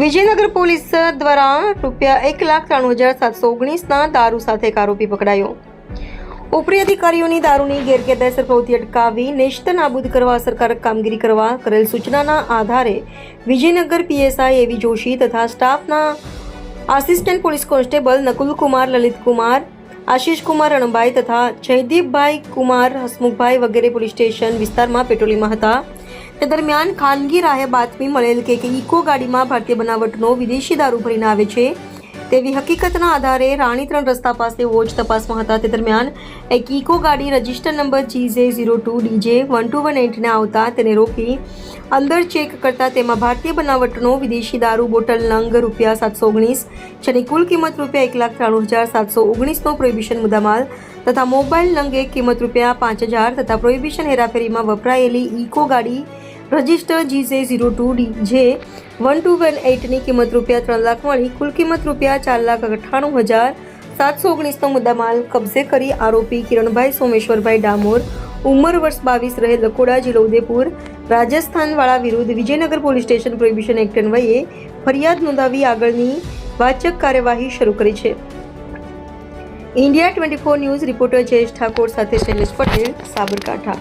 Vijaynagar police દ્વારા રૂપિયા એક લાખ ત્રાણું હજાર સાતસો ઓગણીસના દારૂ સાથે એક આરોપી પકડાયો. ઉપરી અધિકારીઓની દારૂની ગેરકાયદેસર પ્રવૃત્તિ અટકાવી નેસ્ત નાબૂદ કરવા અસરકારક કામગીરી કરવા કરેલ સૂચનાના આધારે વિજયનગર પીએસઆઈ એવી જોશી તથા સ્ટાફના assistant police constable Nakul Kumar Lalit Kumar Ashish Kumar Ranbhai તથા જયદીપભાઈ કુમાર, હસમુખભાઈ વગેરે પોલીસ સ્ટેશન વિસ્તારમાં પેટ્રોલિંગમાં હતા. તે દરમિયાન ખાનગી રાહે બાતમી મળેલ કે ઇકો ગાડીમાં ભારતીય બનાવટનો વિદેશી દારૂ ભરીને આવે છે. તેવી હકીકતના આધારે રાણી ત્રણ રસ્તા પાસે વોચ તપાસમાં હતા. તે દરમિયાન એક ઇકો ગાડી register number GJ zero two DJ one two one એટને આવતા તેને રોકી અંદર ચેક કરતા તેમાં ભારતીય બનાવટનો વિદેશી દારૂ બોટલ નંગ રૂપિયા સાતસો ઓગણીસ જેની કુલ કિંમત રૂપિયા એક લાખ ત્રાણું હજાર સાતસો ઓગણીસનો પ્રોહિબિશન મુદ્દામાલ તથા મોબાઈલ નંગે કિંમત રૂપિયા પાંચ હજાર તથા પ્રોહિબિશન હેરાફેરીમાં વપરાયેલી ઇકો ગાડી register GJ zero two D J one two one એઇટની કિંમત રૂપિયા ત્રણ લાખ મળી. કુલ કિંમત રૂપિયા ચાર લાખ અઠ્ઠાણું હજાર સાતસો ઓગણીસનો મુદ્દામાલ કબજે કરી આરોપી કિરણભાઈ સોમેશ્વરભાઈ ડામોર, ઉંમર વર્ષ બાવીસ રહે લકોડા જિલ્લો ઉદયપુર, રાજસ્થાનવાળા વિરુદ્ધ Vijaynagar police station prohibition act અન્વયે ફરિયાદ નોંધાવી આગળની વાચક કાર્યવાહી શરૂ કરી છે. India twenty four news reporter Jayesh Thakor સાથે શૈલેષ પટેલ, સાબરકાંઠા.